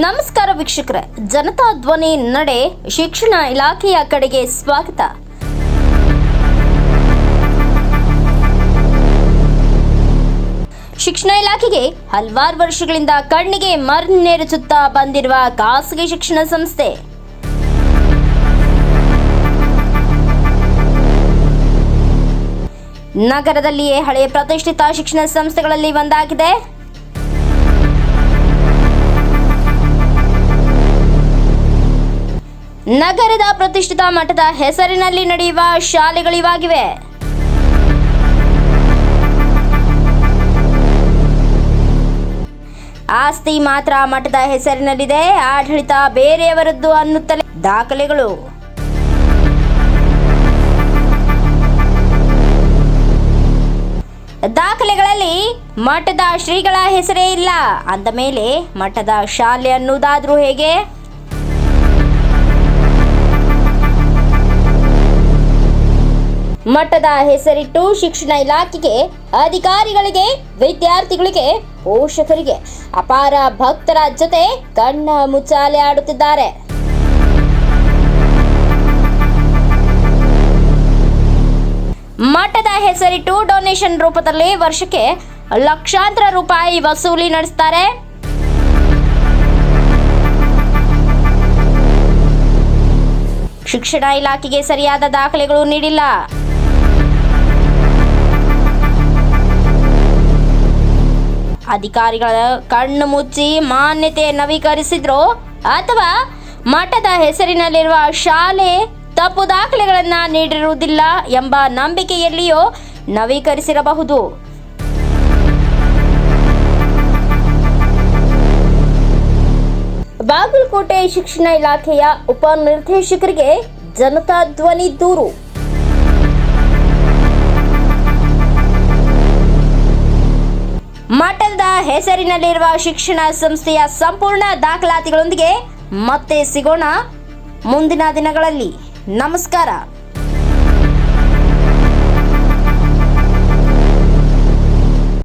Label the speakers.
Speaker 1: ನಮಸ್ಕಾರ ವೀಕ್ಷಕರೇ. ಜನತಾ ಧ್ವನಿ ನಡೆ ಶಿಕ್ಷಣ ಇಲಾಖೆಯ ಕಡೆಗೆ ಸ್ವಾಗತ. ಶಿಕ್ಷಣ ಇಲಾಖೆಗೆ ಹಲವಾರು ವರ್ಷಗಳಿಂದ ಕಣ್ಣಿಗೆ ಮರ್ನೇರಿಸುತ್ತಾ ಬಂದಿರುವ ಖಾಸಗಿ ಶಿಕ್ಷಣ ಸಂಸ್ಥೆ. ನಗರದಲ್ಲಿಯೇ ಹಳೆಯ ಪ್ರತಿಷ್ಠಿತ ಶಿಕ್ಷಣ ಸಂಸ್ಥೆಗಳಲ್ಲಿ ಒಂದಾಗಿದೆ. ನಗರದ ಪ್ರತಿಷ್ಠಿತ ಮಠದ ಹೆಸರಿನಲ್ಲಿ ನಡೆಯುವ ಶಾಲೆಗಳಿವಾಗಿವೆ ಆಸ್ತಿ ಮಾತ್ರ ಮಠದ ಹೆಸರಿನಲ್ಲಿದೆ. ಆಡಳಿತ ಬೇರೆಯವರದ್ದು ಅನ್ನುತ್ತಲೇ ದಾಖಲೆಗಳು. ದಾಖಲೆಗಳಲ್ಲಿ ಮಠದ ಶ್ರೀಗಳ ಹೆಸರೇ ಇಲ್ಲ. ಅಂದ ಮೇಲೆ ಮಠದ ಶಾಲೆ ಅನ್ನುವುದಾದ್ರೂ ಹೇಗೆ? ಮಠದ ಹೆಸರಿಟ್ಟು ಶಿಕ್ಷಣ ಇಲಾಖೆಗೆ, ಅಧಿಕಾರಿಗಳಿಗೆ, ವಿದ್ಯಾರ್ಥಿಗಳಿಗೆ, ಪೋಷಕರಿಗೆ ಅಪಾರ ಭಕ್ತರ ಜೊತೆ ಕಣ್ಣ ಮುಚ್ಚಾಲೆ ಆಡುತ್ತಿದ್ದಾರೆ. ಮಠದ ಹೆಸರಿಟ್ಟು ಡೊನೇಷನ್ ರೂಪದಲ್ಲಿ ವರ್ಷಕ್ಕೆ ಲಕ್ಷಾಂತರ ರೂಪಾಯಿ ವಸೂಲಿ ನಡೆಸ್ತಾರೆ. ಶಿಕ್ಷಣ ಇಲಾಖೆಗೆ ಸರಿಯಾದ ದಾಖಲೆಗಳು ನೀಡಿಲ್ಲ. ಅಧಿಕಾರಿಗಳ ಕಣ್ಣು ಮುಚ್ಚಿ ಮಾನ್ಯತೆ ನವೀಕರಿಸಿದ್ರು ಅಥವಾ ಮಠದ ಹೆಸರಿನಲ್ಲಿರುವ ಶಾಲೆ ತಪ್ಪು ದಾಖಲೆಗಳನ್ನ ನೀಡಿರುವುದಿಲ್ಲ ಎಂಬ ನಂಬಿಕೆಯಲ್ಲಿಯೂ ನವೀಕರಿಸಿರಬಹುದು. ಬಾಗಲಕೋಟೆ ಶಿಕ್ಷಣ ಇಲಾಖೆಯ ಉಪನಿರ್ದೇಶಕರಿಗೆ ಜನತಾ ಧ್ವನಿ ದೂರು. ಹೆಸರಿನಲ್ಲಿರುವ ಶಿಕ್ಷಣ ಸಂಸ್ಥೆಯ ಸಂಪೂರ್ಣ ದಾಖಲಾತಿಗಳೊಂದಿಗೆ ಮತ್ತೆ ಸಿಗೋಣ ಮುಂದಿನ ದಿನಗಳಲ್ಲಿ. ನಮಸ್ಕಾರ.